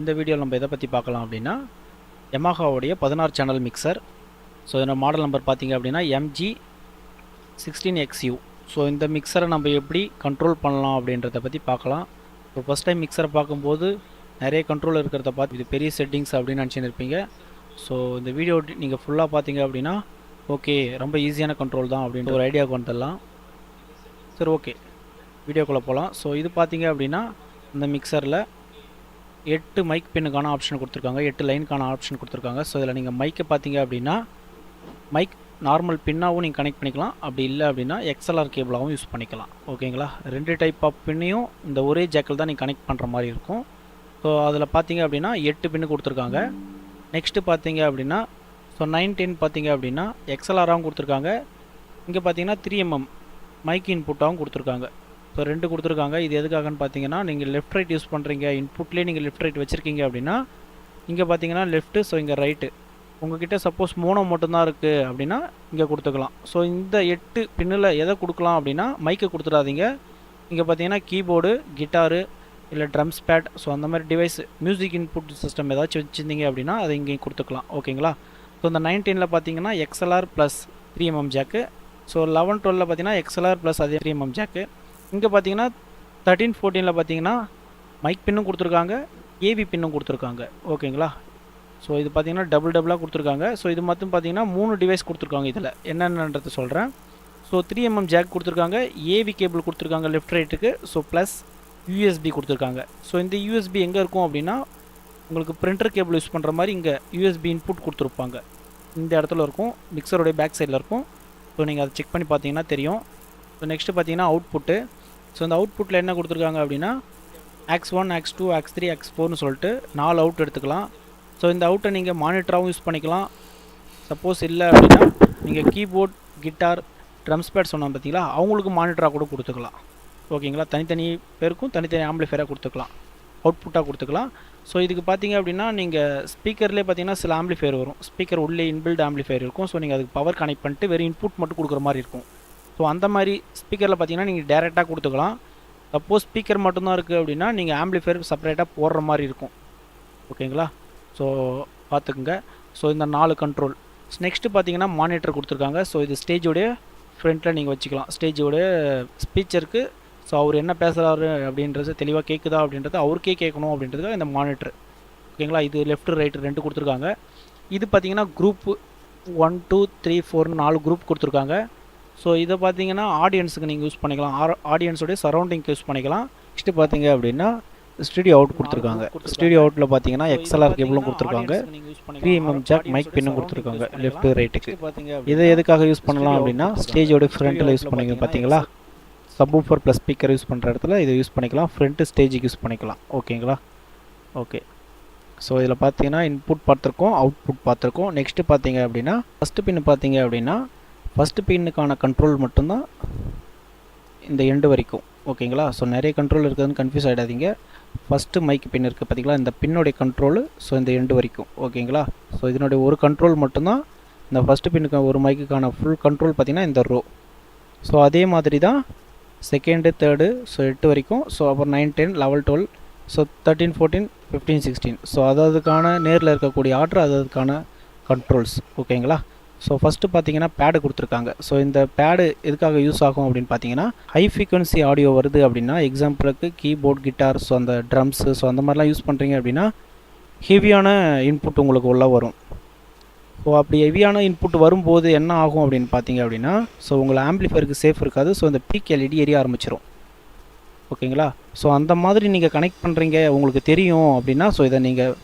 இந்த வீடியோவில் நம்ம எதை பற்றி பார்க்கலாம் அப்படின்னா Yamahaவுடைய பதினாறு சேனல் மிக்சர் ஸோ இதோட மாடல் நம்பர் பார்த்தீங்க அப்படின்னா எம்ஜி சிக்ஸ்டீன் எக்ஸ்யூ ஸோ இந்த மிக்சரை நம்ம எப்படி கண்ட்ரோல் பண்ணலாம் அப்படின்றத பற்றி பார்க்கலாம். ஸோ ஃபஸ்ட் டைம் மிக்சரை பார்க்கும்போது நிறைய கண்ட்ரோல் இருக்கிறத பார்த்து இது பெரிய செட்டிங்ஸ் அப்படின்னு நினச்சின்னு இருப்பீங்க. ஸோ இந்த வீடியோ நீங்கள் ஃபுல்லாக பார்த்தீங்க அப்படின்னா ஓகே ரொம்ப ஈஸியான கண்ட்ரோல் தான் அப்படின்ற ஒரு ஐடியாவுக்கு வந்துடலாம் சரி ஓகே வீடியோக்குள்ளே போகலாம் ஸோ இது பார்த்தீங்க அப்படின்னா இந்த மிக்சரில் எட்டு மைக் பின்னுக்கான ஆப்ஷன் கொடுத்துருக்காங்க. எட்டு லைனுக்கான ஆப்ஷன் கொடுத்துருக்காங்க. ஸோ இதில் நீங்கள் மைக்கை பார்த்தீங்க அப்படின்னா மைக் நார்மல் பின்னாகவும் நீங்கள் கனெக்ட் பண்ணிக்கலாம். அப்படி இல்லை அப்படின்னா எக்ஸ்எல்ஆர் கேபிளாகவும் யூஸ் பண்ணிக்கலாம். ஓகேங்களா ரெண்டு டைப் ஆஃப் பின்னையும் இந்த ஒரே ஜாக்கில் தான் நீங்கள் கனெக்ட் பண்ணுற மாதிரி இருக்கும். ஸோ அதில் பார்த்தீங்க அப்படின்னா எட்டு பின்னு கொடுத்துருக்காங்க. நெக்ஸ்ட்டு பார்த்தீங்க அப்படின்னா ஸோ நைன் டென் பார்த்தீங்க அப்படின்னா எக்ஸ்எல்ஆராகவும் கொடுத்துருக்காங்க. இங்கே பார்த்தீங்கன்னா த்ரீ எம்எம் மைக் இன்புட்டாகவும் கொடுத்துருக்காங்க. ஸோ ரெண்டு கொடுத்துருக்காங்க. இது எதுக்காகன்னு பார்த்தீங்கன்னா நீங்கள் லெஃப்ட் ரைட் யூஸ் பண்ணுறீங்க இன்புட்லேயே நீங்கள் லெஃப்ட் ரைட் வச்சுருக்கீங்க அப்படின்னா இங்கே பார்த்தீங்கன்னா லெஃப்ட்டு ஸோ இங்கே ரைட்டு உங்ககிட்ட சப்போஸ் மோனோ மட்டும்தான் இருக்குது அப்படின்னா இங்கே கொடுத்துக்கலாம். ஸோ இந்த எட்டு பின்னில் எதை கொடுக்கலாம் அப்படின்னா மைக்கை கொடுத்துடாதீங்க. இங்கே பார்த்தீங்கன்னா கீபோர்டு கிட்டாரு இல்லை ட்ரம்ஸ் பேட் ஸோ அந்த மாதிரி டிவைஸ் மியூசிக் இன்புட் சிஸ்டம் ஏதாச்சும் வச்சுருந்தீங்க அப்படின்னா அதை இங்கே கொடுத்துக்கலாம். ஓகேங்களா ஸோ இந்த நைன்டீனில் பார்த்தீங்கன்னா XLR plus three MM jack so eleven டுவெலில் பார்த்தீங்கன்னா எக்ஸ்எல்ஆர் ப்ளஸ் அதே த்ரீ எம்எம் ஜாக்கு இங்கே பார்த்தீங்கன்னா தேர்ட்டீன் ஃபோர்டீனில் பார்த்தீங்கன்னா மைக் பின்னும் கொடுத்துருக்காங்க ஏவி பின்னும் கொடுத்துருக்காங்க. ஓகேங்களா ஸோ இது பார்த்தீங்கன்னா டபுள் டபுளாக கொடுத்துருக்காங்க. ஸோ இது மட்டும் பார்த்தீங்கன்னா மூணு டிவைஸ் கொடுத்துருக்காங்க இதில். என்னென்னன்றதை சொல்கிறேன் ஸோ த்ரீ எம்எம் ஜாக் கொடுத்துருக்காங்க. ஏவி கேபிள் கொடுத்துருக்காங்க லெஃப்ட் ரைட்டுக்கு ஸோ ப்ளஸ் யூஎஸ்பி கொடுத்துருக்காங்க. ஸோ இந்த யூஎஸ்பி எங்கே இருக்கும் அப்படின்னா உங்களுக்கு பிரிண்டர் கேபிள் யூஸ் பண்ணுற மாதிரி இங்கே யூஎஸ்பி இன்புட் கொடுத்துருப்பாங்க. இந்த இடத்துல இருக்கும். மிக்சருடைய பேக் சைடில் இருக்கும். ஸோ நீங்கள் அதை செக் பண்ணி பார்த்தீங்கன்னா தெரியும். ஸோ நெக்ஸ்ட்டு பார்த்தீங்கன்னா அவுட்புட்டு ஸோ இந்த அவுட்புட்டில் என்ன கொடுத்துருக்காங்க அப்படின்னா aux one aux two aux three aux ஃபோர்னு சொல்லிட்டு நாலு அவுட் எடுத்துக்கலாம். ஸோ இந்த அவுட்டை நீங்கள் மானிட்டராகவும் யூஸ் பண்ணிக்கலாம். சப்போஸ் இல்லை அப்படின்னா நீங்கள் கீபோர்ட் கிட்டார் ட்ரம்ஸ் பேட் சொன்னால் பார்த்தீங்களா அவங்களுக்கு மானிட்டராக கூட கொடுத்துக்கலாம். ஓகேங்களா தனித்தனி பேருக்கும் தனித்தனி ஆம்பிளிஃபையராக கொடுத்துக்கலாம். அவுட்புட்டாக கொடுத்துக்கலாம். ஸோ இதுக்கு பார்த்தீங்க அப்படின்னா நீங்கள் ஸ்பீக்கர்லேயே பார்த்தீங்கன்னா சில ஆம்பிளிஃபையர் வரும். ஸ்பீக்கர் உள்ளே இன்பில்ட் ஆம்பிளிஃபையர் இருக்கும். ஸோ நீங்கள் அதுக்கு பவர் கனெக்ட் பண்ணிட்டு வெறும் இன்புட் மட்டும் கொடுக்குற மாதிரி இருக்கும். ஸோ அந்த மாதிரி ஸ்பீக்கரில் பார்த்தீங்கன்னா நீங்கள் டேரெக்டாக கொடுத்துக்கலாம். சப்போஸ் ஸ்பீக்கர் மட்டும்தான் இருக்குது அப்படின்னா நீங்கள் ஆம்பிளிஃபயர் செப்பரேட்டாக போடுற மாதிரி இருக்கும். ஓகேங்களா? ஸோ பார்த்துக்குங்க ஸோ இந்த நாலு கண்ட்ரோல் நெக்ஸ்ட்டு பார்த்தீங்கன்னா மானிட்டர் கொடுத்துருக்காங்க. ஸோ இது ஸ்டேஜோடைய ஃப்ரண்ட்டில் நீங்கள் வச்சுக்கலாம். ஸ்டேஜோடைய ஸ்பீச்சருக்கு ஸோ அவர் என்ன பேசுகிறாரு அப்படின்றது தெளிவாக கேட்குதா அப்படின்றது அவருக்கே கேட்கணும் அப்படின்றதுக்காக இந்த மானிட்டர் ஓகேங்களா? இது லெஃப்ட் ரைட்டு ரெண்டு கொடுத்துருக்காங்க. இது பார்த்தீங்கன்னா குரூப் ஒன் டூ த்ரீ ஃபோர்னு நாலு குரூப் கொடுத்துருக்காங்க. ஸோ இதை பார்த்தீங்கன்னா ஆடியன்ஸுக்கு நீங்கள் யூஸ் பண்ணிக்கலாம். ஆடியன்ஸோடைய சரௌண்டிங்க்கு யூஸ் பண்ணிக்கலாம். நெக்ஸ்ட்டு பார்த்தீங்க அப்படின்னா ஸ்டுடியோ அவுட் கொடுத்துருக்காங்க. ஸ்டுடியோ அவுட்டில் பார்த்தீங்கன்னா எக்ஸ்எல்ஆர் கேபிளும் கொடுத்துருக்காங்க. த்ரீ எம்எம் ஜாக் மைக் பின்னும் கொடுத்துருக்காங்க. லெஃப்ட் ரைட்டுக்கு இதை எதுக்காக யூஸ் பண்ணலாம் அப்படின்னா ஸ்டேஜோட ஃப்ரண்ட்டில் யூஸ் பண்ணிங்க பார்த்தீங்களா? சப்வூஃபர் ப்ளஸ் ஸ்பீக்கர் யூஸ் பண்ணுற இடத்துல இதை யூஸ் பண்ணிக்கலாம். ஃப்ரண்ட்டு ஸ்டேஜுக்கு யூஸ் பண்ணிக்கலாம். ஓகேங்களா ஓகே ஸோ இதில் பார்த்தீங்கன்னா இன்புட் பார்த்துருக்கோம் அவுட்புட் பார்த்துருக்கோம். நெக்ஸ்ட்டு பார்த்தீங்க அப்படின்னா ஃபஸ்ட்டு பின் பார்த்தீங்க அப்படின்னா ஃபஸ்ட்டு பின்னுக்கான கண்ட்ரோல் மட்டும்தான் இந்த எண்டு வரைக்கும். ஓகேங்களா ஸோ நிறைய கண்ட்ரோல் இருக்குதுன்னு கன்ஃபியூஸ் ஆகிடாதீங்க ஃபஸ்ட்டு மைக் பின் இருக்குது பார்த்தீங்களா இந்த பின்னுடைய கண்ட்ரோலு ஸோ இந்த எண்டு வரைக்கும். ஓகேங்களா ஸோ இதனுடைய ஒரு கண்ட்ரோல் மட்டும்தான் இந்த ஃபஸ்ட்டு பின்னுக்கு ஒரு மைக்குக்கான ஃபுல் கண்ட்ரோல் பார்த்திங்கன்னா இந்த ரோ ஸோ அதே மாதிரி தான் செகண்டு தேர்டு ஸோ எட்டு வரைக்கும். ஸோ அப்புறம் nine ten level twelve so thirteen fourteen fifteen sixteen so அதாவதுக்கான நேரில் இருக்கக்கூடிய ஆர்டர் அதுக்கான கண்ட்ரோல்ஸ் ஓகேங்களா ஸோ ஃபஸ்ட்டு பார்த்தீங்கன்னா பேடு கொடுத்துருக்காங்க. ஸோ இந்த பேடு எதுக்காக யூஸ் ஆகும் அப்படின்னு பார்த்தீங்கன்னா ஹை ஃப்ரீக்வன்சி ஆடியோ வருது அப்படின்னா எக்ஸாம்பிளுக்கு கீபோர்ட் கிட்டார் ஸோ அந்த ட்ரம்ஸு ஸோ அந்த மாதிரிலாம் யூஸ் பண்ணுறீங்க அப்படின்னா ஹெவியான இன்புட் உங்களுக்கு உள்ளே வரும். ஸோ அப்படி ஹெவியான இன்புட் வரும்போது என்ன ஆகும் அப்படின்னு பார்த்தீங்க அப்படின்னா ஸோ உங்களை ஆம்பிளிஃபயருக்கு சேஃப் இருக்காது. ஸோ இந்த பீக் எல்இடி எரிய ஆரம்பிச்சிடும் ஓகேங்களா? ஸோ அந்த மாதிரி நீங்கள் கனெக்ட் பண்ணுறீங்க உங்களுக்கு தெரியும் அப்படின்னா ஸோ இதை நீங்கள்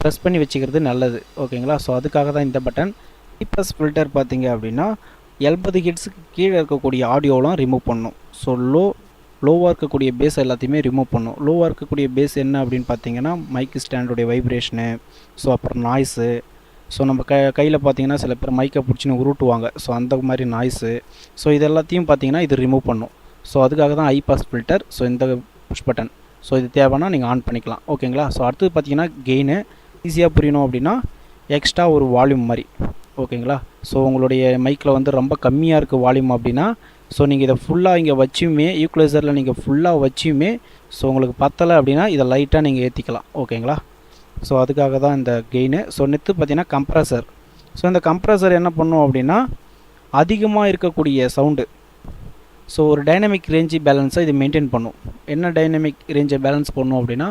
ப்ரெஸ் பண்ணி வச்சுக்கிறது நல்லது. ஓகேங்களா? ஸோ அதுக்காக தான் இந்த பட்டன் ப்ளஸ் ஃபில்டர் பார்த்தீங்க அப்படின்னா எண்பது ஹிட்ஸுக்கு கீழே இருக்கக்கூடிய ஆடியோலாம் ரிமூவ் பண்ணும். ஸோ லோ லோவாக இருக்கக்கூடிய பேஸ் எல்லாத்தையுமே ரிமூவ் பண்ணும். லோவாக இருக்கக்கூடிய பேஸ் என்ன அப்படின்னு பார்த்தீங்கன்னா மைக் ஸ்டாண்டுடைய வைப்ரேஷனு ஸோ அப்புறம் நாய்ஸு ஸோ நம்ம க கையில் பார்த்தீங்கன்னா சில பேர் மைக்கை பிடிச்சின்னு உருட்டுவாங்க. ஸோ அந்த மாதிரி நாய்ஸு ஸோ இது எல்லாத்தையும் பார்த்தீங்கன்னா இது ரிமூவ் பண்ணும். ஸோ அதுக்காக தான் ஐபாஸ் ஃபில்டர் ஸோ இந்த புஷ் பட்டன் ஸோ இது தேவைன்னா நீங்கள் ஆன் பண்ணிக்கலாம். ஓகேங்களா ஸோ அடுத்தது பார்த்தீங்கன்னா கெயினு ஈஸியாக புரியணும் அப்படின்னா எக்ஸ்ட்ரா ஒரு வால்யூம் மாதிரி. ஓகேங்களா? ஸோ உங்களுடைய மைக்கில் வந்து ரொம்ப கம்மியாக இருக்குது வால்யூம் அப்படின்னா ஸோ நீங்கள் இதை ஃபுல்லாக இங்கே வச்சுமே ஈக்குவலைசரில் நீங்கள் ஃபுல்லாக வச்சுமே ஸோ உங்களுக்கு பத்தலை அப்படின்னா இதை லைட்டாக நீங்கள் ஏற்றிக்கலாம் ஓகேங்களா? ஸோ அதுக்காக தான் இந்த கெயினு ஸோ நெத்து பார்த்தீங்கன்னா கம்ப்ரஸர் ஸோ இந்த கம்ப்ரஸர் என்ன பண்ணும் அப்படின்னா அதிகமாக இருக்கக்கூடிய சவுண்டு ஸோ ஒரு டைனமிக் ரேஞ்சு பேலன்ஸை இது மெயின்டைன் பண்ணும். என்ன டைனமிக் ரேஞ்சை பேலன்ஸ் பண்ணும் அப்படின்னா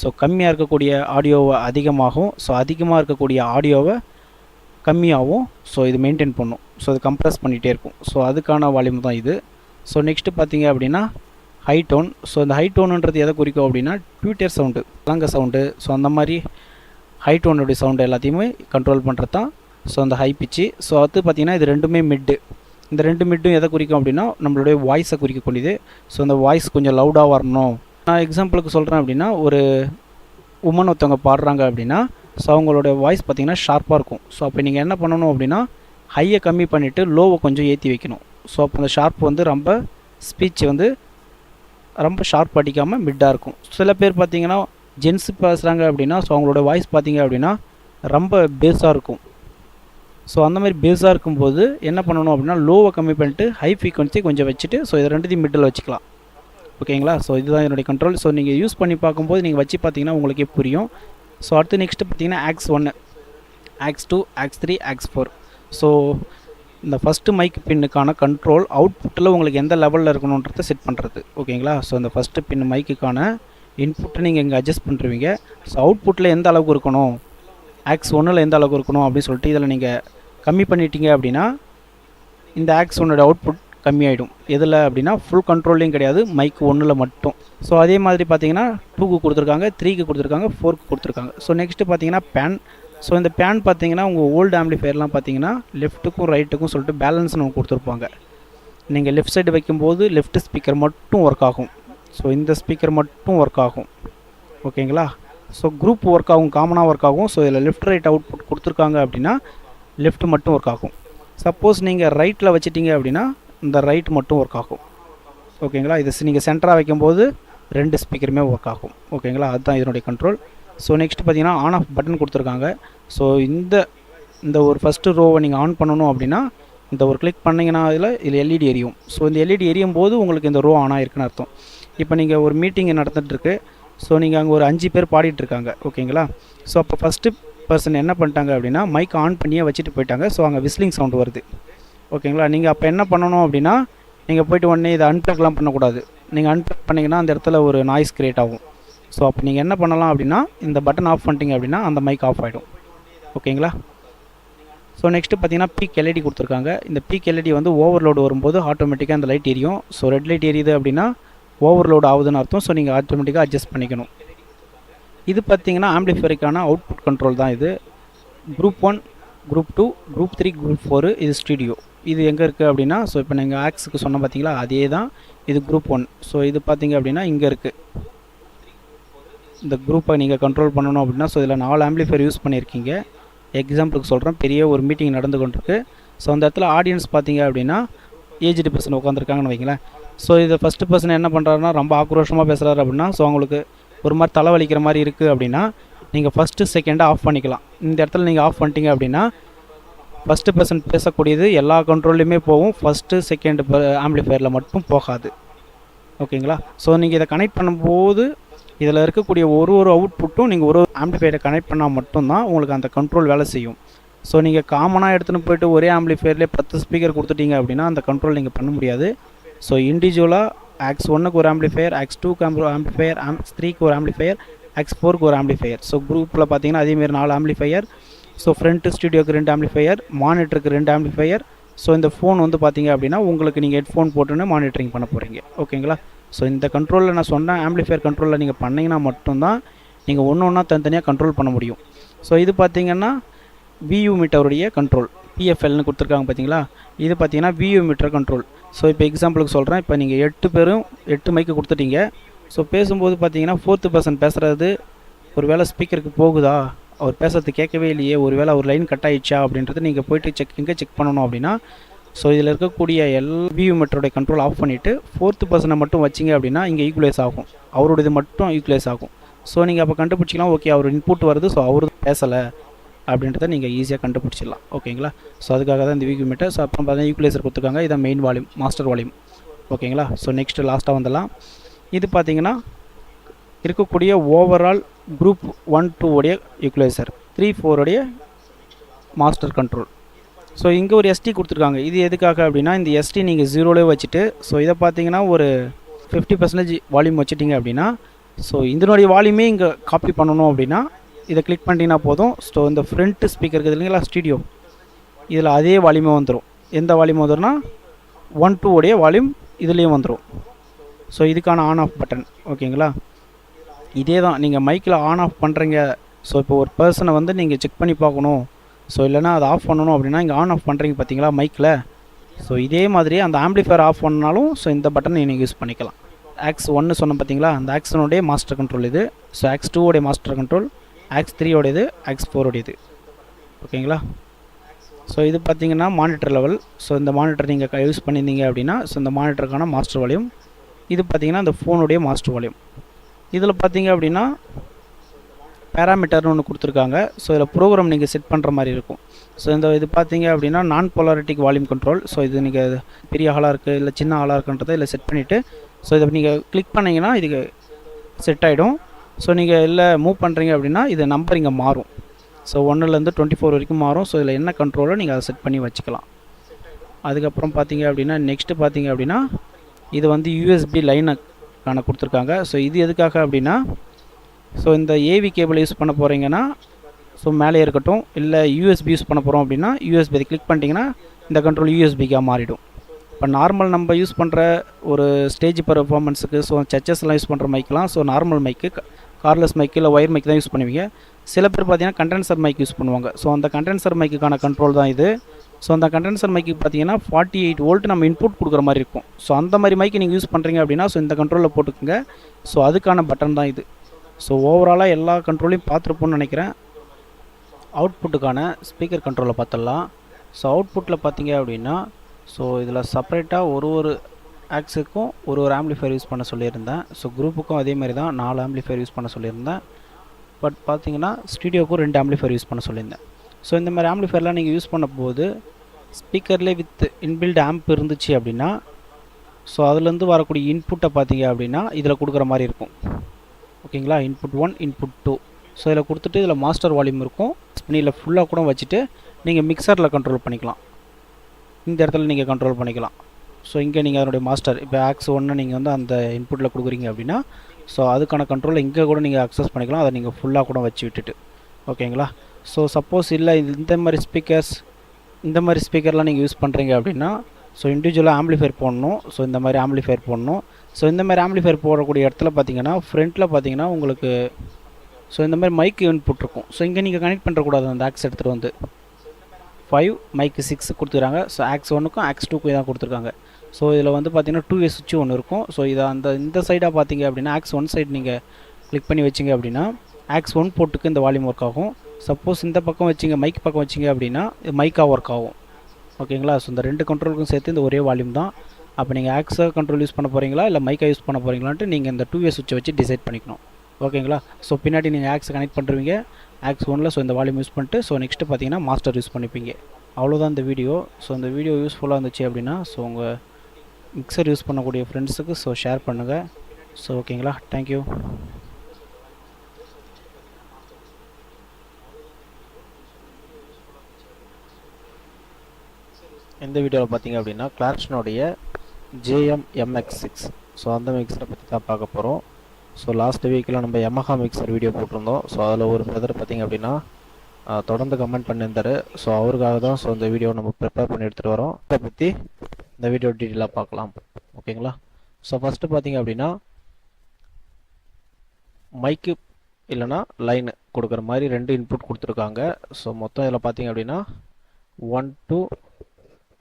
ஸோ கம்மியாக இருக்கக்கூடிய ஆடியோவை அதிகமாகும். ஸோ அதிகமாக இருக்கக்கூடிய ஆடியோவை கம்மியாகவும் ஸோ இது மெயின்டைன் பண்ணும். ஸோ இது கம்ப்ரஸ் பண்ணிகிட்டே இருக்கும். ஸோ அதுக்கான வால்யூம் தான் இது. ஸோ நெக்ஸ்ட்டு பார்த்தீங்க அப்படின்னா ஹை டோன் ஸோ இந்த ஹை டோனுன்றது எதை குறிக்கும் அப்படின்னா ட்விட்டர் சவுண்டு லங்க சவுண்டு ஸோ அந்த மாதிரி ஹை டோனுடைய சவுண்டு எல்லாத்தையுமே கண்ட்ரோல் பண்ணுறது தான். ஸோ அந்த ஹை பிச்சு ஸோ அது பார்த்திங்கன்னா இது ரெண்டுமே மிட்டு இந்த ரெண்டு மிட்டும் எதை குறிக்கும் அப்படின்னா நம்மளுடைய வாய்ஸை குறிக்கக்கூடியது ஸோ அந்த வாய்ஸ் கொஞ்சம் லவுடாக வரணும். நான் எக்ஸாம்பிளுக்கு சொல்கிறேன் அப்படின்னா ஒரு உமன் ஒருத்தவங்க பாடுறாங்க அப்படின்னா ஸோ அவங்களோட வாய்ஸ் பார்த்திங்கன்னா ஷார்ப்பாக இருக்கும். ஸோ அப்போ நீங்கள் என்ன பண்ணணும் அப்படின்னா ஹையை கம்மி பண்ணிவிட்டு லோவை கொஞ்சம் ஏற்றி வைக்கணும். ஸோ அப்போ அந்த ஷார்ப் வந்து ரொம்ப ஸ்பீச் வந்து ரொம்ப ஷார்ப் அடிக்காமல் மிட்டாக இருக்கும். சில பேர் பார்த்தீங்கன்னா ஜென்ஸ் பேசுகிறாங்க அப்படின்னா ஸோ அவங்களோட வாய்ஸ் பார்த்தீங்க அப்படின்னா ரொம்ப பேஸாக இருக்கும். ஸோ அந்த மாதிரி பேஸாக இருக்கும்போது என்ன பண்ணணும் அப்படின்னா லோவை கம்மி பண்ணிட்டு ஹை ஃப்ரீக்வன்சி கொஞ்சம் வச்சுட்டு ஸோ இது ரெண்டுத்தையும் மிட்டில் வச்சுக்கலாம். ஓகேங்களா ஸோ இதுதான் என்னுடைய கண்ட்ரோல் ஸோ நீங்கள் யூஸ் பண்ணி பார்க்கும்போது நீங்கள் வச்சு பார்த்தீங்கன்னா உங்களுக்கே புரியும். ஸோ அடுத்து நெக்ஸ்ட்டு பார்த்தீங்கன்னா ஆக்ஸ் ஒன்று aux two aux three aux four so இந்த ஃபஸ்ட்டு மைக் பின்னுக்கான கண்ட்ரோல் அவுட்புட்டில் உங்களுக்கு எந்த லெவலில் இருக்கணுன்றதை செட் பண்ணுறது ஓகேங்களா ஸோ இந்த ஃபஸ்ட்டு பின் மைக்குக்கான இன்புட்டை நீங்கள் இங்கே அட்ஜஸ்ட் பண்ணுறீங்க ஸோ அவுட்புட்டில் எந்த அளவுக்கு இருக்கணும்? ஆக்ஸ் ஒன்றில் எந்த அளவுக்கு இருக்கணும் அப்படின்னு சொல்லிட்டு இதில் நீங்கள் கம்மி பண்ணிட்டீங்க அப்படின்னா இந்த ஆக்ஸ் ஒன்னோட அவுட்புட் கம்மியாயிடும். எதில் அப்படின்னா ஃபுல் கண்ட்ரோல்லையும் கிடையாது மைக் ஒன்றில் மட்டும். ஸோ அதே மாதிரி பார்த்தீங்கன்னா டூக்கு கொடுத்துருக்காங்க த்ரீக்கு கொடுத்துருக்காங்க ஃபோர்க்கு கொடுத்துருக்காங்க. ஸோ நெக்ஸ்ட்டு பார்த்தீங்கன்னா பேன் ஸோ இந்த பேன் பார்த்தீங்கன்னா உங்கள் ஓல்டு ஆம்பிளிஃபயர்லாம் பார்த்தீங்கன்னா லெஃப்ட்டுக்கும் ரைட்டுக்கும் சொல்லிட்டு பேலன்ஸ்னு அவங்க கொடுத்துருப்பாங்க. நீங்கள் லெஃப்ட் சைடு வைக்கும்போது லெஃப்ட் ஸ்பீக்கர் மட்டும் ஒர்க் ஆகும். ஸோ இந்த ஸ்பீக்கர் மட்டும் ஒர்க் ஆகும். ஓகேங்களா? ஸோ குரூப் ஒர்க் ஆகும் காமனாக ஒர்க் ஆகும். ஸோ இதில் லெஃப்ட் ரைட் அவுட்புட் கொடுத்துருக்காங்க அப்படின்னா லெஃப்ட் மட்டும் ஒர்க் ஆகும். சப்போஸ் நீங்கள் ரைட்டில் வச்சிட்டிங்க அப்படின்னா இந்த ரைட் மட்டும் ஒர்க் ஆகும். ஓகேங்களா இது நீங்கள் சென்டராக வைக்கும்போது ரெண்டு ஸ்பீக்கருமே ஒர்க் ஆகும். ஓகேங்களா அதுதான் இதனுடைய கண்ட்ரோல் ஸோ நெக்ஸ்ட் பார்த்தீங்கன்னா ஆன் ஆஃப் பட்டன் கொடுத்துருக்காங்க. ஸோ இந்த இந்த ஒரு ஃபஸ்ட்டு ரோவை நீங்கள் ஆன் பண்ணணும் அப்படின்னா இந்த ஒரு கிளிக் பண்ணிங்கன்னா அதில் இதில் எல்இடி எரியும். ஸோ இந்த எல்இடி எரியும் போது உங்களுக்கு இந்த ரோ ஆன் ஆகிருக்குன்னு அர்த்தம். இப்போ நீங்கள் ஒரு மீட்டிங் நடந்துகிட்ருக்கு ஸோ நீங்கள் அங்கே ஒரு அஞ்சு பேர் பாடிட்டுருக்காங்க. ஓகேங்களா ஸோ அப்போ ஃபஸ்ட்டு பர்சன் என்ன பண்ணிட்டாங்க அப்படின்னா மைக் ஆன் பண்ணியே வச்சுட்டு போயிட்டாங்க. ஸோ அங்கே விஸ்லிங் சவுண்ட் வருது. ஓகேங்களா? நீங்கள் அப்போ என்ன பண்ணணும் அப்படின்னா நீங்கள் போயிட்டு உடனே இதை அன்பிளக்லாம் பண்ணக்கூடாது. நீங்கள் அன்பிளக் பண்ணிங்கன்னா அந்த இடத்துல ஒரு நாய்ஸ் க்ரியேட் ஆகும். ஸோ அப்போ நீங்கள் என்ன பண்ணலாம் அப்படின்னா இந்த பட்டன் ஆஃப் பண்ணிட்டீங்க அப்படின்னா அந்த மைக் ஆஃப் ஆகிடும் ஓகேங்களா? ஸோ நெக்ஸ்ட்டு பார்த்தீங்கன்னா பீக் எல்இடி கொடுத்துருக்காங்க. இந்த பீக் எல்இடி வந்து ஓவர்லோடு வரும்போது ஆட்டோமேட்டிக்காக அந்த லைட் எரியும். ஸோ ரெட் லைட் எரியுது அப்படின்னா ஓவர்லோடு ஆகுதுன்னு அர்த்தம். ஸோ நீங்கள் ஆட்டோமேட்டிக்காக அட்ஜஸ்ட் பண்ணிக்கணும். இது பார்த்தீங்கன்னா ஆம்பிளிஃபையருக்கான அவுட்புட் கண்ட்ரோல் தான் இது. Group one group two group three group four இது ஸ்டூடியோ இது எங்கே இருக்குது அப்படின்னா ஸோ இப்போ நீங்கள் ஆக்ஸுக்கு சொன்ன பார்த்தீங்களா அதே தான் இது குரூப் ஒன் ஸோ இது பார்த்தீங்க அப்படின்னா இங்கே இருக்குது இந்த குரூப்பை நீங்கள் கண்ட்ரோல் பண்ணணும் அப்படின்னா ஸோ இதில் நாலு ஆம்பிளிஃபையர் யூஸ் பண்ணியிருக்கீங்க எக்ஸாம்பிளுக்கு சொல்கிறேன் பெரிய ஒரு மீட்டிங் நடந்து கொண்டிருக்கு. ஸோ அந்த இடத்துல ஆடியன்ஸ் பார்த்தீங்க அப்படின்னா ஏஜ்டு பர்சன் உட்காந்துருக்காங்கன்னு வைங்களேன். ஸோ இதை ஃபஸ்ட்டு பர்சன் என்ன பண்ணுறாருன்னா ரொம்ப ஆக்ரோஷமாக பேசுகிறாரு அப்படின்னா ஸோ அவங்களுக்கு ஒரு மாதிரி தலைவலிக்கிற மாதிரி இருக்குது அப்படின்னா நீங்கள் ஃபஸ்ட்டு செகண்டாக ஆஃப் பண்ணிக்கலாம். இந்த இடத்துல நீங்கள் ஆஃப் பண்ணிட்டீங்க அப்படின்னா ஃபஸ்ட்டு பர்சன் பேசக்கூடியது எல்லா கண்ட்ரோல்லையுமே போகும். ஃபஸ்ட்டு செகண்ட் ஆம்பிளிஃபயரில் மட்டும் போகாது. ஓகேங்களா? ஸோ நீங்கள் இதை கனெக்ட் பண்ணும்போது இதில் இருக்கக்கூடிய ஒரு ஒரு அவுட்புட்டும் நீங்கள் ஒரு ஒரு ஆம்பிளிஃபையரை கனெக்ட் பண்ணால் மட்டும்தான் உங்களுக்கு அந்த கண்ட்ரோல் வேலை செய்யும். ஸோ நீங்கள் காமனாக எடுத்துகிட்டு போயிட்டு ஒரே ஆம்பிளிஃபயர்லேயே பத்து ஸ்பீக்கர் கொடுத்துட்டீங்க அப்படின்னா அந்த கண்ட்ரோல் நீங்கள் பண்ண முடியாது. ஸோ இண்டிவிஜுவலாக ஆக்ஸ் ஒன்னுக்கு ஒரு ஆம்பிளிஃபயர் ஆக்ஸ் டூக்கு ஆம்பி ஆம்பிளிஃபையர் ஆம் த்ரீக்கு ஒரு ஆம்பிளிஃபயர் ஆக்ஸ் ஃபோருக்கு ஒரு ஆம்பிளிஃபயர் ஸோ குரூப்பில் பார்த்தீங்கன்னா அதேமாரி நாலு ஆம்பிளிஃபையர் ஸோ ஃப்ரண்ட்டு ஸ்டுடியோக்கு ரெண்டு ஆம்பிளிஃபையர் மானிட்டருக்கு ரெண்டு ஆம்பிளிஃபையர் ஸோ இந்த ஃபோன் வந்து பார்த்தீங்க அப்படின்னா உங்களுக்கு நீங்கள் ஹெட்ஃபோன் போட்டுன்னு மானிட்டரிங் பண்ண போகிறீங்க ஓகேங்களா ஸோ இந்த கண்ட்ரோலில் நான் சொன்ன ஆம்பிளிஃபையர் கண்ட்ரோலில் நீங்கள் பண்ணிங்கன்னா மட்டும்தான் நீங்கள் ஒன்று ஒன்றா தனித்தனியாக கண்ட்ரோல் பண்ண முடியும். ஸோ இது பார்த்தீங்கன்னா வியூ மீட்டருடைய கண்ட்ரோல் பிஎஃப்எல்னு கொடுத்துருக்காங்க பார்த்தீங்களா இது பார்த்தீங்கன்னா வியூ மீட்டர் கண்ட்ரோல் ஸோ இப்போ எக்ஸாம்பிளுக்கு சொல்கிறேன் இப்போ நீங்கள் எட்டு பேரும் எட்டு மைக்கு கொடுத்துட்டீங்க. ஸோ பேசும்போது பார்த்தீங்கன்னா ஃபோர்த்து பர்சன் பேசுகிறது ஒரு வேளை ஸ்பீக்கருக்கு போகுதா? அவர் பேசுறது கேட்கவே இல்லையே ஒரு வேளை லைன் கட் ஆயிடுச்சா அப்படின்றது நீங்கள் போயிட்டு செக் எங்கே செக் பண்ணணும் அப்படின்னா ஸோ இதில் இருக்கக்கூடிய எல் வியூ மெட்ரோடைய கண்ட்ரோல் ஆஃப் பண்ணிவிட்டு ஃபோர்த்து பர்சனை மட்டும் வச்சிங்க அப்படின்னா இங்கே ஈக்குவலைஸ் ஆகும். அவரோடது மட்டும் ஈக்குவலைஸ் ஆகும். ஸோ நீங்கள் அப்போ கண்டுபிடிச்சிக்கலாம் ஓகே அவர் இன்புட் வருது ஸோ அவரு பேசலை அப்படின்றத நீங்கள் ஈஸியாக கண்டுபிடிச்சிடலாம். ஓகேங்களா ஸோ அதுக்காக தான் இந்த வியூ மீட்டர் ஸோ அப்புறம் பார்த்தீங்கன்னா ஈக்குவலைசர் கொடுத்துருக்காங்க இதான் மெயின் வால்யூம் மாஸ்டர் வால்யூம் ஓகேங்களா ஸோ நெக்ஸ்ட்டு லாஸ்ட்டாக வந்துடலாம். இது பார்த்தீங்கன்னா இருக்கக்கூடிய ஓவரால் குரூப் ஒன் டூ உடைய ஈக்குவலைசர் த்ரீ ஃபோருடைய மாஸ்டர் கண்ட்ரோல் ஸோ இங்கே ஒரு எஸ்டி கொடுத்துருக்காங்க. இது எதுக்காக அப்படின்னா இந்த எஸ்டி நீங்கள் ஜீரோலேயே வச்சுட்டு ஸோ இதை பார்த்தீங்கன்னா ஒரு ஃபிஃப்டி பர்சன்டேஜ் வால்யூம் வச்சுட்டிங்க அப்படின்னா ஸோ இதனுடைய வால்யூமே இங்கே காப்பி பண்ணணும் அப்படின்னா இதை கிளிக் பண்ணிட்டீங்கன்னா போதும். ஸோ இந்த ஃப்ரண்ட் ஸ்பீக்கர் இருக்குது இல்லைங்களா ஸ்டூடியோ இதில் அதே வால்யூமே வந்துடும் எந்த வால்யூம் வந்துடும்னா ஒன் டூ உடைய வால்யூம் இதுலேயும் வந்துடும் ஸோ இதுக்கான ஆன் ஆஃப் பட்டன் ஓகேங்களா இதே தான் நீங்கள் மைக்கில் ஆன் ஆஃப் பண்ணுறீங்க ஸோ இப்போ ஒரு பர்சனை வந்து நீங்கள் செக் பண்ணி பார்க்கணும். ஸோ இல்லைனா அதை ஆஃப் பண்ணணும் அப்படின்னா இங்கே ஆன் ஆஃப் பண்ணுறீங்க பார்த்தீங்களா மைக்கில் ஸோ இதே மாதிரி அந்த ஆம்பிளிஃபயர் ஆஃப் பண்ணாலும் ஸோ இந்த பட்டனை நீங்கள் யூஸ் பண்ணிக்கலாம். ஆக்ஸ் ஒன்று சொன்ன பார்த்தீங்களா? அந்த ஆக்ஸனுடைய மாஸ்டர் கண்ட்ரோல் இது. ஸோ ஆக்ஸ் டூவோடைய மாஸ்டர் கண்ட்ரோல் ஆக்ஸ் த்ரீயோடையது ஆக்ஸ் ஃபோரோடையது ஓகேங்களா? ஸோ இது பார்த்தீங்கன்னா மானிட்டர் லெவல் ஸோ இந்த மானிட்டர் நீங்கள் யூஸ் பண்ணியிருந்தீங்க அப்படின்னா ஸோ இந்த மானிட்டருக்கான மாஸ்டர் வால்யூம் இது பார்த்தீங்கன்னா இந்த ஃபோனுடைய மாஸ்டர் வால்யூம் இதில் பார்த்தீங்க அப்படின்னா பேராமீட்டர்னு ஒன்று கொடுத்துருக்காங்க. ஸோ இதில் ப்ரோக்ராம் நீங்கள் செட் பண்ணுற மாதிரி இருக்கும். ஸோ இந்த இது பார்த்தீங்க அப்படின்னா நான் போலாரிட்டிக் வால்யூம் கண்ட்ரோல் ஸோ இது நீங்கள் பெரிய ஆளாக இருக்குது இல்லை சின்ன ஹாலாக இருக்குன்றதை இதில் செட் பண்ணிவிட்டு ஸோ இதை நீங்கள் கிளிக் பண்ணிங்கன்னா இதுக்கு செட் ஆகிடும் ஸோ நீங்கள் இல்லை மூவ் பண்ணுறீங்க அப்படின்னா இது நம்பர் இங்கே மாறும். ஸோ ஒன்றுலேருந்து டுவெண்ட்டி ஃபோர் வரைக்கும் மாறும். ஸோ இதில் என்ன கண்ட்ரோலோ நீங்கள் அதை செட் பண்ணி வச்சுக்கலாம். அதுக்கப்புறம் பார்த்தீங்க அப்படின்னா நெக்ஸ்ட்டு பார்த்தீங்க அப்படின்னா இது வந்து யூஎஸ்பி காண கொடுத்துருக்காங்க. ஸோ இது எதுக்காக அப்படின்னா ஸோ இந்த ஏவி கேபிள் யூஸ் பண்ண போகிறீங்கன்னா ஸோ மேலே இருக்கட்டும் இல்லை யூஎஸ்பி யூஸ் பண்ண போகிறோம் அப்படின்னா யூஎஸ்பி அதை கிளிக் பண்ணிட்டீங்கன்னா இந்த கண்ட்ரோல் யூஎஸ்பிக்காக மாறிடும். இப்போ நார்மல் நம்ம யூஸ் பண்ணுற ஒரு ஸ்டேஜ் பர்ஃபார்மன்ஸுக்கு ஸோ சர்ச்சஸ்லாம் யூஸ் பண்ணுற மைக்கெலாம் so normal mic cordless mic இல்லை ஒயர் மைக் தான் யூஸ் பண்ணுவீங்க. சில பேர் பார்த்தீங்கன்னா கண்டென்சர் மைக் யூஸ் பண்ணுவாங்க. ஸோ அந்த கண்டென்சர் மைக்குக்கான கண்ட்ரோல் தான் இது. ஸோ அந்த கண்டென்சர் மைக்கு பார்த்தீங்கன்னா ஃபார்ட்டி எயிட் வோல்ட் நம்ம இன்புட் கொடுக்குற மாதிரி இருக்கும். ஸோ அந்த மாதிரி மைக்கு நீங்கள் யூஸ் பண்ணுறீங்க அப்படின்னா ஸோ இந்த கண்ட்ரோலில் போட்டுக்கோங்க. ஸோ அதுக்கான பட்டன் தான் இது. ஸோ ஓவராலாக எல்லா கண்ட்ரோலையும் பார்த்துருப்போம்னு நினைக்கிறேன். அவுட்புட்டுக்கான ஸ்பீக்கர் கண்ட்ரோலை பார்த்துடலாம். ஸோ அவுட்புட்டில் பார்த்தீங்க அப்படின்னா ஸோ இதில் செப்பரேட்டாக ஒரு ஒரு ஆக்ஸுக்கும் ஒரு ஒரு ஆம்பிளிஃபயர் யூஸ் பண்ண சொல்லியிருந்தேன். ஸோ குரூப்புக்கும் அதே மாதிரி தான் நாலு ஆம்பிளிஃபயர் யூஸ் பண்ண சொல்லியிருந்தேன். பட் பார்த்தீங்கன்னா ஸ்டூடியோக்கும் ரெண்டு ஆம்பிளிஃபயர் யூஸ் பண்ண சொல்லியிருந்தேன். ஸோ இந்த மாதிரி ஆம்பிளிஃபயர்லாம் நீங்கள் யூஸ் பண்ணும்போது ஸ்பீக்கர்லேயே வித் இன்பில்ட் ஆம்ப் இருந்துச்சு அப்படின்னா ஸோ அதுலேருந்து வரக்கூடிய இன்புட்டை பார்த்தீங்க அப்படின்னா இதில் கொடுக்குற மாதிரி இருக்கும். ஓகேங்களா input one input two so இதில் கொடுத்துட்டு இதில் மாஸ்டர் வால்யூம் இருக்கும். இதில் ஃபுல்லாக கூட வச்சுட்டு நீங்கள் மிக்சரில் கண்ட்ரோல் பண்ணிக்கலாம். இந்த இடத்துல நீங்கள் கண்ட்ரோல் பண்ணிக்கலாம். ஸோ இங்கே நீங்கள் அதனுடைய மாஸ்டர் இப்போ ஆக்ஸ் ஒன்று நீங்கள் வந்து அந்த இன்புட்டில் கொடுக்குறீங்க அப்படின்னா ஸோ அதுக்கான கண்ட்ரோல் இங்கே கூட நீங்கள் அக்சஸ் பண்ணிக்கலாம். அதை நீங்கள் ஃபுல்லாக கூட வச்சு விட்டுட்டு. ஓகேங்களா? ஸோ சப்போஸ் இல்லை இந்த மாதிரி ஸ்பீக்கர்ஸ் இந்த மாதிரி ஸ்பீக்கர்லாம் நீங்கள் யூஸ் பண்ணுறீங்க அப்படின்னா ஸோ இண்டிவிஜுவலாக ஆம்ப்ளிஃபையர் போடணும். ஸோ இந்த மாதிரி ஆம்ப்ளிஃபையர் போடணும். ஸோ இந்த மாதிரி ஆம்ப்ளிஃபையர் போடக்கூடிய இடத்துல பார்த்தீங்கன்னா ஃப்ரண்ட்டில் பார்த்தீங்கன்னா உங்களுக்கு ஸோ இந்த மாதிரி மைக் இன்புட் இருக்கும். ஸோ இங்கே நீங்கள் கனெக்ட் பண்ணுறக்கூடாது அந்த ஆக்ஸ் எடுத்துகிட்டு வந்து. ஃபைவ் மைக்கு சிக்ஸ் கொடுத்துருக்காங்க ஸோ ஆக்ஸ் ஒன்றுக்கும் ஆக்ஸ் டூக்கும் தான் கொடுத்துருக்காங்க. ஸோ இதில் வந்து பார்த்தீங்கன்னா டூ ஏ சுவிட்ச் ஒன்று இருக்கும். ஸோ இதை அந்த இந்த சைடாக பார்த்தீங்க அப்படின்னா ஆக்ஸ் ஒன் சைடு நீங்கள் கிளிக் பண்ணி வச்சிங்க அப்படின்னா ஆக்ஸ் ஒன் போட்டுக்கு இந்த வால்யூம் ஒர்க் ஆகும். சப்போஸ் இந்த பக்கம் வச்சிங்க மைக் பக்கம் வச்சிங்க அப்படின்னா இது மைக்காக ஒர்க் ஆகும். ஓகேங்களா ஸோ இந்த ரெண்டு கண்ட்ரோலுக்கும் சேர்த்து இந்த ஒரே வால்யூம் தான். அப்போ நீங்கள் ஆக்ஸை கண்ட்ரோல் யூஸ் பண்ண போகிறீங்களா இல்லை மைக்கா யூஸ் பண்ண போகிறீங்களான்ட்டு நீங்கள் இந்த டூ ஏ சுவிட்சை வச்சு டிசைட் பண்ணிக்கணும். ஓகேங்களா ஸோ பின்னாடி நீங்கள் ஆக்ஸ் கனெக்ட் பண்ணுறீங்க ஆக்ஸ் ஒனில் ஸோ இந்த வால்யூம் யூஸ் பண்ணிட்டு ஸோ நெக்ஸ்ட்டு பார்த்தீங்கன்னா மாஸ்டர் யூஸ் பண்ணிப்பீங்க. அவ்வளோதான் இந்த வீடியோ ஸோ இந்த வீடியோ யூஸ்ஃபுல்லாக இருந்துச்சு அப்படின்னா ஸோ உங்கள் மிக்சர் யூஸ் பண்ணக்கூடிய ஃப்ரெண்ட்ஸுக்கு ஸோ ஷேர் பண்ணுங்கள் ஸோ ஓகேங்களா தேங்க்யூ இந்த வீடியோவில் பார்த்தீங்க அப்படின்னா கிளார்க்ஷனுடைய ஜேஎம் எம்எக்ஸ் சிக்ஸ் ஸோ அந்த மிக்சரை பற்றி தான் பார்க்க போகிறோம் ஸோ லாஸ்ட் வீக்கில் நம்ம யமஹா மிக்சர் வீடியோ போட்டிருந்தோம். ஸோ அதில் ஒரு பிரதர் பார்த்தீங்க அப்படின்னா தொடர்ந்து கமெண்ட் பண்ணியிருந்தார். ஸோ அவருக்காக தான் ஸோ இந்த வீடியோ நம்ம ப்ரிப்பேர் பண்ணி எடுத்துகிட்டு வரோம். இதை பற்றி இந்த வீடியோ டீட்டெயிலாக பார்க்கலாம். ஓகேங்களா ஸோ ஃபஸ்ட்டு பார்த்தீங்க அப்படின்னா மைக்கு இல்லைன்னா லைனு கொடுக்குற மாதிரி ரெண்டு இன்புட் கொடுத்துருக்காங்க. ஸோ மொத்தம் இதில் பார்த்தீங்க அப்படின்னா ஒன் டூ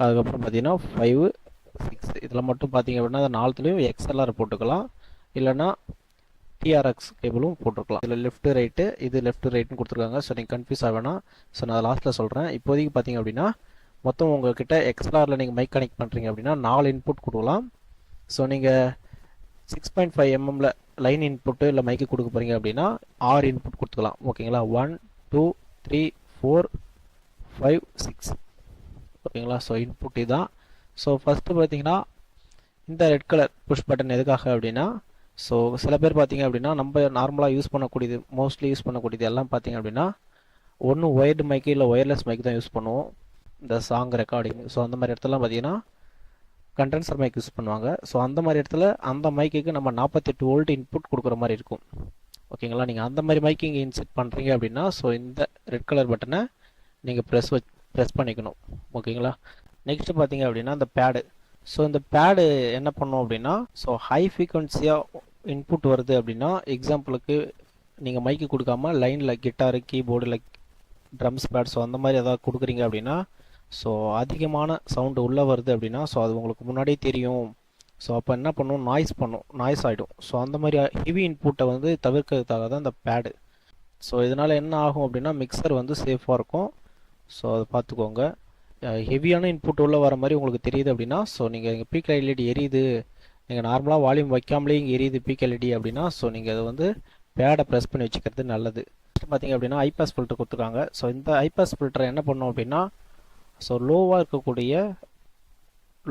அதுக்கப்புறம் பார்த்தீங்கன்னா ஃபைவ் சிக்ஸ் இதில் மட்டும் பார்த்தீங்க அப்படின்னா அந்த நாலுத்துலேயும் எக்ஸ்எல்ஆர் போட்டுக்கலாம். இல்லைன்னா டிஆர்எக்ஸ் கேபிளும் போட்டிருக்கலாம். இதில் லெஃப்ட் ரைட்டு இது லெஃப்ட் ரைட்னு கொடுத்துருக்காங்க. ஸோ நீங்கள் கன்ஃபியூஸ் ஆக வேணாம். ஸோ நான் லாஸ்ட்டில் சொல்கிறேன் இப்போதைக்கு பார்த்தீங்க அப்படின்னா மொத்தம் உங்ககிட்ட எக்ஸ்ப்ளாரில் நீங்கள் மைக் கனெக்ட் பண்ணுறீங்க அப்படின்னா நாலு இன்புட் கொடுக்கலாம். ஸோ நீங்கள் சிக்ஸ் பாயிண்ட் ஃபைவ் எம்எம்ல லைன் இன்புட்டு இல்லை மைக்கு கொடுக்க போகிறீங்க அப்படின்னா ஆறு இன்புட் கொடுத்துக்கலாம். ஓகேங்களா one two three four five six ஓகேங்களா ஸோ இன்புட் இதுதான். ஸோ ஃபஸ்ட்டு பார்த்தீங்கன்னா இந்த ரெட் கலர் புஷ் பட்டன் எதுக்காக அப்படின்னா ஸோ சில பேர் பார்த்தீங்க அப்படின்னா நம்ம நார்மலாக யூஸ் பண்ணக்கூடியது மோஸ்ட்லி யூஸ் பண்ணக்கூடியது எல்லாம் பார்த்தீங்க அப்படின்னா ஒன்று ஒயர்டு மைக்கு இல்லை ஒயர்லெஸ் மைக் தான் யூஸ் பண்ணுவோம். இந்த சாங் ரெக்கார்டிங் ஸோ அந்த மாதிரி இடத்துலலாம் பார்த்தீங்கன்னா கண்டென்சர் மைக் யூஸ் பண்ணுவாங்க. ஸோ அந்த மாதிரி இடத்துல அந்த மைக்குக்கு நம்ம நாற்பத்தெட்டு வோல்ட் இன்புட் கொடுக்குற மாதிரி இருக்கும். ஓகேங்களா நீங்கள் அந்த மாதிரி மைக்கு இங்கே இன்செட் பண்ணுறீங்க அப்படின்னா ஸோ இந்த ரெட் கலர் பட்டனை நீங்கள் ப்ரெஸ் வச் ப்ரெஸ் பண்ணிக்கணும். ஓகேங்களா நெக்ஸ்ட் பார்த்தீங்க அப்படின்னா இந்த பேடு ஸோ இந்த பேடு என்ன பண்ணும் அப்படின்னா ஸோ ஹை ஃப்ரீக்வன்சியாக இன்புட் வருது அப்படின்னா எக்ஸாம்பிளுக்கு நீங்கள் மைக்கு கொடுக்காம லைனில் கிட்டாரு கீபோர்டில் ட்ரம்ஸ் பேட் ஸோ அந்த மாதிரி ஏதாவது கொடுக்குறீங்க அப்படின்னா ஸோ அதிகமான சவுண்டு உள்ளே வருது அப்படின்னா ஸோ அது உங்களுக்கு முன்னாடியே தெரியும். ஸோ அப்போ என்ன பண்ணும்? நாய்ஸ் பண்ணும். நாய்ஸ் ஆகிடும் ஸோ அந்த மாதிரி ஹெவி இன்புட்டை வந்து தவிர்க்கிறதுக்காக தான் இந்த பேடு ஸோ இதனால் என்ன ஆகும் அப்படின்னா மிக்சர் வந்து சேஃபாக இருக்கும். ஸோ அதை பார்த்துக்கோங்க. ஹெவியான இன்புட் உள்ளே வர மாதிரி உங்களுக்கு தெரியுது அப்படின்னா ஸோ நீங்கள் இங்கே பீக் எல்இடி எரியுது. நீங்கள் நார்மலாக வால்யூம் வைக்காமலே இங்கே எரியுது பீக் எல்இடி அப்படின்னா ஸோ நீங்கள் அதை வந்து பேடை ப்ரெஸ் பண்ணி வச்சுக்கிறது நல்லது. பார்த்தீங்க அப்படின்னா ஐபாஸ் ஃபில்டர் கொடுத்துருக்காங்க. ஸோ இந்த ஐபாஸ் ஃபில்டர் என்ன பண்ணும் அப்படின்னா ஸோ லோவாக இருக்கக்கூடிய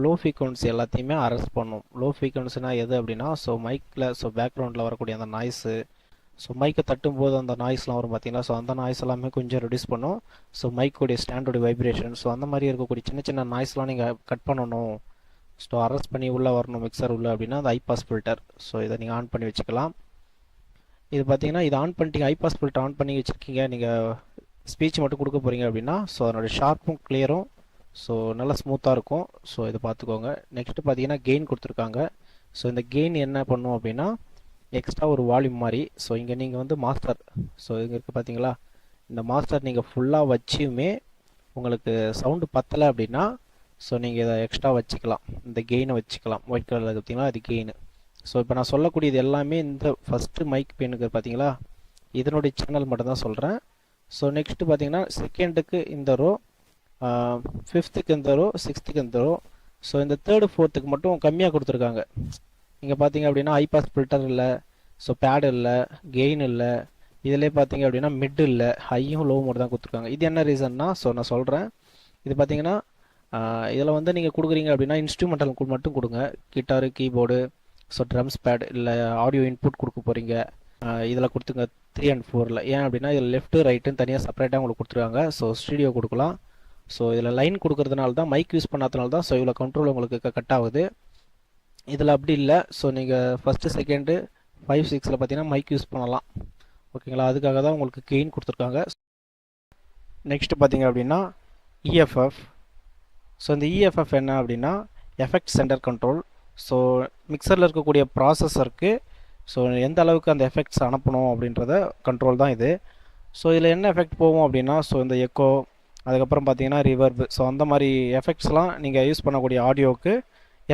லோ ஃப்ரீக்வன்சி எல்லாத்தையுமே அரெஸ்ட் பண்ணும். லோ ஃப்ரீக்வன்சினா எது அப்படின்னா ஸோ மைக்கில் ஸோ பேக்ரவுண்டில் வரக்கூடிய அந்த நாய்ஸு ஸோ மைக்கை தட்டும்போது அந்த நாய்ஸ்லாம் வரும் பார்த்தீங்களா? ஸோ அந்த நாய்ஸ் எல்லாமே கொஞ்சம் ரெடியூஸ் பண்ணும். ஸோ மைக்கோடைய ஸ்டாண்டோடைய வைப்ரேஷன் ஸோ அந்த மாதிரி இருக்கக்கூடிய சின்ன சின்ன நாய்ஸ்லாம் நீங்கள் கட் பண்ணணும். ஸோ அரெஸ்ட் பண்ணி உள்ளே வரணும் மிக்சர் உள்ள அப்படின்னா அந்த ஐபாஸ் ஃபில்டர் ஸோ இதை நீங்கள் ஆன் பண்ணி வச்சுக்கலாம். இது பார்த்தீங்கன்னா இது ஆன் பண்ணிட்டீங்க ஐபாஸ் ஃபில்டர் ஆன் பண்ணி வச்சுருக்கீங்க. நீங்கள் ஸ்பீச் மட்டும் கொடுக்க போகிறீங்க அப்படின்னா ஸோ அதனோட ஷார்ப்பும் கிளியரும் ஸோ நல்லா ஸ்மூத்தாக இருக்கும். ஸோ இதை பார்த்துக்கோங்க. நெக்ஸ்ட்டு பார்த்தீங்கன்னா கெயின் கொடுத்துருக்காங்க. ஸோ இந்த கெயின் என்ன பண்ணும் அப்படின்னா எக்ஸ்ட்ரா ஒரு வால்யூம் மாதிரி. ஸோ இங்கே நீங்கள் வந்து மாஸ்டர் ஸோ இங்கே இருக்குது பார்த்தீங்களா? இந்த மாஸ்டர் நீங்கள் ஃபுல்லாக வச்சியுமே உங்களுக்கு சவுண்டு பத்தலை அப்படின்னா ஸோ நீங்கள் இதை எக்ஸ்ட்ரா வச்சுக்கலாம். இந்த கெயினை வச்சுக்கலாம். ஒயிட் கலரில் பார்த்தீங்களா? அது கெயின் ஸோ இப்போ நான் சொல்லக்கூடியது எல்லாமே இந்த ஃபஸ்ட்டு மைக் பெயினுக்கு பார்த்தீங்களா? இதனுடைய சேனல் மட்டும் தான் சொல்கிறேன் ஸோ நெக்ஸ்ட்டு பார்த்தீங்கன்னா செகண்டுக்கு இந்த ரோ ஃபிஃப்த்துக்கு இந்த ரோ சிக்ஸ்த்துக்கு இந்த ரோ ஸோ இந்த தேர்டு ஃபோர்த்துக்கு மட்டும் கம்மியாக கொடுத்துருக்காங்க. இங்கே பார்த்தீங்க அப்படின்னா ஐபாஸ் ஃபில்டர் இல்லை. ஸோ பேடு இல்லை கெயின் இல்லை. இதிலே பார்த்தீங்க அப்படின்னா மிட் இல்லை. ஹையும் லோ மோட் தான் கொடுத்துருக்காங்க. இது என்ன ரீசன்னா ஸோ நான் சொல்கிறேன் இது பார்த்தீங்கன்னா இதில் வந்து நீங்கள் கொடுக்குறீங்க அப்படின்னா இன்ஸ்ட்ருமெண்டல் மட்டும் கொடுங்க. Guitar keyboard so drums pad இல்லை ஆடியோ இன்புட் கொடுக்க போகிறீங்க இதில் கொடுத்துங்க த்ரீ அண்ட் ஃபோரில் ஏன் அப்படின்னா இதில் லெஃப்ட்டு ரைட்டுன்னு தனியாக செப்பரேட்டாக உங்களுக்கு கொடுத்துருக்காங்க. ஸோ ஸ்டூடியோ கொடுக்கலாம். ஸோ இதில் லைன் கொடுக்கறதுனால தான் மைக் யூஸ் பண்ணாதனால தான் ஸோ இவ்வளோ கண்ட்ரோல் உங்களுக்கு கட் ஆகுது. இதில் அப்படி இல்லை. ஸோ நீங்கள் ஃபஸ்ட்டு செகண்டு ஃபைவ் சிக்ஸில் பார்த்தீங்கன்னா மைக் யூஸ் பண்ணலாம். ஓகேங்களா அதுக்காக தான் உங்களுக்கு கெயின் கொடுத்துருக்காங்க. நெக்ஸ்ட்டு பார்த்தீங்க அப்படின்னா இஎஃப்எஃப் ஸோ இந்த இஎஃப்எஃப் என்ன அப்படின்னா எஃபெக்ட் சென்டர் கண்ட்ரோல் ஸோ மிக்சரில் இருக்கக்கூடிய ப்ராசஸருக்கு ஸோ எந்த அளவுக்கு அந்த எஃபெக்ட்ஸ் அனுப்பணும் அப்படின்றத கண்ட்ரோல் தான் இது. ஸோ இதில் என்ன எஃபெக்ட் போகும் அப்படின்னா ஸோ இந்த எக்கோ அதுக்கப்புறம் பார்த்தீங்கன்னா ரிவர்ப் ஸோ அந்த மாதிரி எஃபெக்ட்ஸ்லாம் நீங்கள் யூஸ் பண்ணக்கூடிய ஆடியோவுக்கு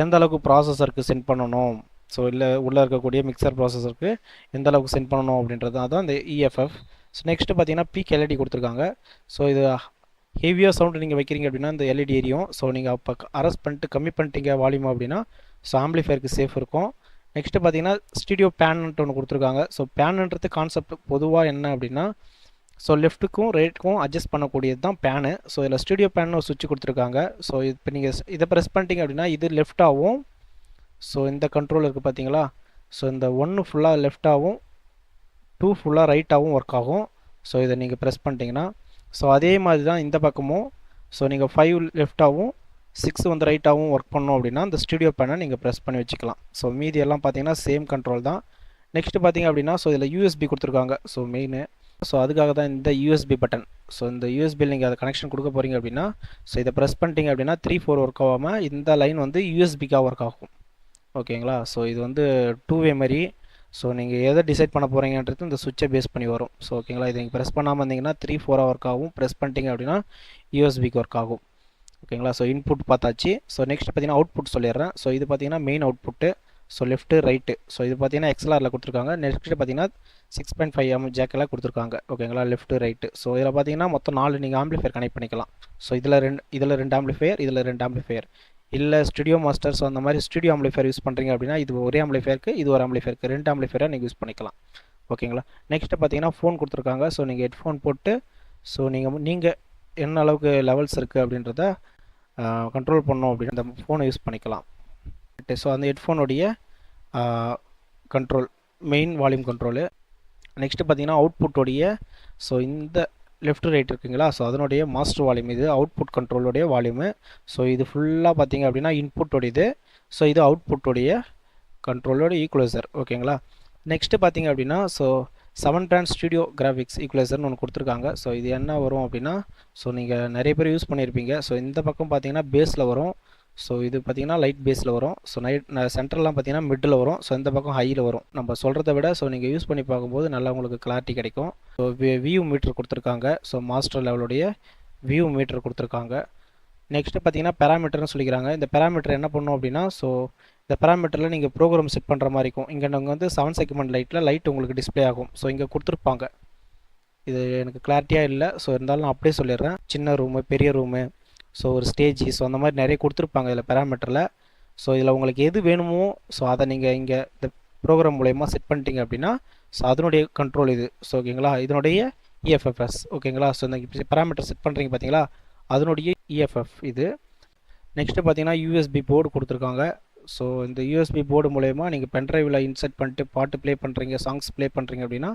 எந்த அளவுக்கு ப்ராசஸருக்கு சென்ட் பண்ணணும்? ஸோ இல்லை உள்ளே இருக்கக்கூடிய மிக்சர் ப்ராசஸருக்கு எந்த அளவுக்கு சென்ட் பண்ணணும் அப்படின்றது அதுதான் இந்த இஎஃப்எஃப் ஸோ நெக்ஸ்ட்டு பார்த்தீங்கன்னா பீக் எல்இடி கொடுத்துருக்காங்க. ஸோ இது ஹெவியாக சவுண்டு நீங்கள் வைக்கிறீங்க அப்படின்னா இந்த எல்இடி எரியும். ஸோ நீங்கள் அப்போ அரெஸ்ட் பண்ணிட்டு கம்மி பண்ணிட்டீங்க வால்யூம் அப்படின்னா ஸோ ஆம்பிளிஃபயருக்கு சேஃப் இருக்கும். நெக்ஸ்ட்டு பார்த்தீங்கன்னா ஸ்டுடியோ பேன்ட்டு ஒன்று கொடுத்துருக்காங்க. ஸோ பேனுன்றது கான்செப்ட் பொதுவாக என்ன அப்படின்னா ஸோ லெஃப்ட்டுக்கும் ரைட்டுக்கும் அட்ஜஸ்ட் பண்ணக்கூடியது தான் பேனு ஸோ இதில் ஸ்டுடியோ பேன் ஒரு சுவிட்ச் கொடுத்துருக்காங்க. ஸோ இப்போ நீங்கள் இதை ப்ரெஸ் பண்ணிட்டீங்க அப்படின்னா இது லெஃப்டாகவும் ஸோ இந்த கண்ட்ரோல் இருக்குது பார்த்தீங்களா? ஸோ இந்த ஒன்று ஃபுல்லாக லெஃப்டாகவும் டூ ஃபுல்லாக ரைட்டாகவும் ஒர்க் ஆகும். ஸோ இதை நீங்கள் ப்ரெஸ் பண்ணிட்டீங்கன்னா ஸோ அதே மாதிரி தான் இந்த பக்கமும். ஸோ நீங்கள் ஃபைவ் லெஃப்டாகவும் சிக்ஸ் வந்து ரைட்டாகவும் ஒர்க் பண்ணோம் அப்படின்னா இந்த ஸ்டுடியோ பேனை நீங்கள் ப்ரெஸ் பண்ணி வச்சுக்கலாம். ஸோ மீதி எல்லாம் பார்த்தீங்கன்னா சேம் கண்ட்ரோல் தான். நெக்ஸ்ட் பார்த்தீங்க அப்படின்னா ஸோ இதில் யூஎஸ்பி கொடுத்துருக்காங்க. ஸோ மெயின் ஸோ அதுக்காக தான் இந்த யூஎஸ்பி பட்டன் ஸோ இந்த யூஎஸ்பியில் நீங்கள் அதை கனெக்ஷன் கொடுக்க போகிறீங்க அப்படின்னா ஸோ இதை ப்ரெஸ் பண்ணிட்டீங்க அப்படின்னா த்ரீ ஃபோர் ஒர்க் ஆகாமல் இந்த லைன் வந்து யூஎஸ்பிக்காக ஒர்க் ஆகும். ஓகேங்களா? ஸோ இது வந்து டூ வே மாதிரி ஸோ நீங்கள் எதை டிசைட் பண்ண போகிறீங்கன்றது இந்த சுவிட்சை பேஸ் பண்ணி வரும். ஸோ ஓகேங்களா? இது நீங்கள் ப்ரெஸ் பண்ணாமல் இருந்தீங்கன்னா த்ரீ ஃபோராக ஒர்க் ஆகும். ப்ரெஸ் பண்ணிட்டீங்க அப்படின்னா யூஎஸ்பிக்கு ஒர்க் ஆகும். ஓகேங்களா? ஸோ இன்புட் பார்த்தாச்சு. ஸோ நெக்ஸ்ட் பார்த்தீங்கன்னா அவுட்புட் சொல்லிடுறேன். ஸோ இது பார்த்தீங்கன்னா main output so left right so இது பார்த்தீங்கன்னா எக்ஸ்எல்ஆரில் கொடுத்துருக்காங்க. நெக்ஸ்ட் பார்த்தீங்கன்னா சிக்ஸ் பாயிண்ட் ஃபைவ் எம் ஜேக்கெல்லாம் கொடுத்துருக்காங்க. ஓகேங்களா? லெஃப்ட்டு ரைட்டு ஸோ இதில் பார்த்தீங்கன்னா மொத்தம் நாலு நீங்கள் ஆம்பிளிஃபயர் கனெக்ட் பண்ணிக்கலாம். ஸோ இதில் ரெண்டு இதில் ரெண்டு ஆம்பிளிஃபயர் இதில் ரெண்டு ஆம்பிளிஃபயர் இல்லை ஸ்டுடியோ மாஸ்டர் ஸோ அந்த மாதிரி ஸ்டுடியோ ஆம்பிளிஃபயர் யூஸ் பண்ணுறீங்க அப்படின்னா இது ஒரே ஆம்பிளிஃபயருக்கு இது ஒரு ஆம்பிளிஃபயருக்கு ரெண்டு ஆம்பிளிஃபயராக நீங்கள் யூஸ் பண்ணிக்கலாம். ஓகேங்களா? நெக்ஸ்ட்டு பார்த்தீங்கன்னா ஃபோன் கொடுத்துருக்காங்க. ஸோ நீங்கள் ஹெட்ஃபோன் போட்டு ஸோ நீங்கள் நீங்கள் என்ன அளவுக்கு லெவல்ஸ் இருக்குது அப்படின்றத கண்ட்ரோல் பண்ணோம் அப்படின்னா அந்த ஃபோனை யூஸ் பண்ணிக்கலாம். ஸோ அந்த ஹெட்ஃபோனுடைய control main volume control next பார்த்தீங்கன்னா அவுட்புட்டோடைய ஸோ இந்த லெஃப்ட் ரைட் இருக்குங்களா? ஸோ அதனுடைய மாஸ்டர் வால்யூம் இது அவுட்புட் கண்ட்ரோலுடைய வால்யூமு ஸோ இது ஃபுல்லாக பார்த்தீங்க அப்படின்னா இன்புட்டோடையது ஸோ இது அவுட்புட்டோடைய கண்ட்ரோலோட ஈக்குவலைசர் ஓகேங்களா நெக்ஸ்ட்டு பார்த்தீங்க அப்படின்னா so seven brand studio graphics ஈக்குவலைசர்னு ஒன்று கொடுத்துருக்காங்க. ஸோ இது என்ன வரும் அப்படின்னா ஸோ நீங்கள் நிறைய பேர் யூஸ் பண்ணியிருப்பீங்க ஸோ இந்த பக்கம் பார்த்தீங்கன்னா பேஸில் வரும். ஸோ இது பார்த்தீங்கன்னா லைட் பேஸில் வரும். ஸோ நைட் சென்டர்லாம் பார்த்தீங்கன்னா மிட்டில் வரும். ஸோ இந்த பக்கம் ஹையில் வரும். நம்ம சொல்கிறத விட ஸோ நீங்கள் யூஸ் பண்ணி பார்க்கும்போது நல்லா உங்களுக்கு கிளாரிட்டி கிடைக்கும். ஸோ வியூ மீட்டர் கொடுத்துருக்காங்க. ஸோ மாஸ்டர் லெவலுடைய வியூ மீட்டர் கொடுத்துருக்காங்க. நெக்ஸ்ட்டு பார்த்தீங்கன்னா பேராமீட்டர்னு சொல்லிக்கிறாங்க. இந்த பேராமீட்டர் என்ன பண்ணும் அப்படின்னா ஸோ இந்த பேராமீட்டரில் நீங்கள் ப்ரோக்ராம் செட் பண்ணுற மாதிரி இருக்கும். இங்கே நாங்கள் வந்து செவன் செக்மெண்ட் லைட்டில் லைட் உங்களுக்கு டிஸ்ப்ளே ஆகும். ஸோ இங்கே கொடுத்துருப்பாங்க. இது எனக்கு கிளாரிட்டியாக இல்லை. ஸோ இருந்தாலும் நான் அப்படியே சொல்லிடுறேன். சின்ன ரூமு பெரிய ரூமு ஸோ ஒரு ஸ்டேஜ் ஸோ அந்த மாதிரி நிறைய கொடுத்துருப்பாங்க இதில் பேராமீட்டரில் ஸோ இதில் உங்களுக்கு எது வேணுமோ ஸோ அதை நீங்கள் இங்கே இந்த ப்ரோக்ராம் மூலயமா செட் பண்ணிட்டீங்க அப்படின்னா ஸோ அதனுடைய கண்ட்ரோல் இது. ஸோ ஓகேங்களா இதனுடைய இஎஃப்எஃப்எஸ் ஓகேங்களா ஸோ இந்த பேராமீட்டர் செட் பண்ணுறீங்க பார்த்தீங்களா? அதனுடைய இஎஃப்எஃப் இது. நெக்ஸ்ட்டு பார்த்தீங்கன்னா யூஎஸ்பி போர்டு கொடுத்துருக்காங்க. ஸோ இந்த யூஎஸ்பி போர்டு மூலயமா நீங்கள் பென்ட்ரைவில் இன்சர்ட் பண்ணிட்டு பாட்டு ப்ளே பண்ணுறீங்க சாங்ஸ் ப்ளே பண்ணுறீங்க அப்படின்னா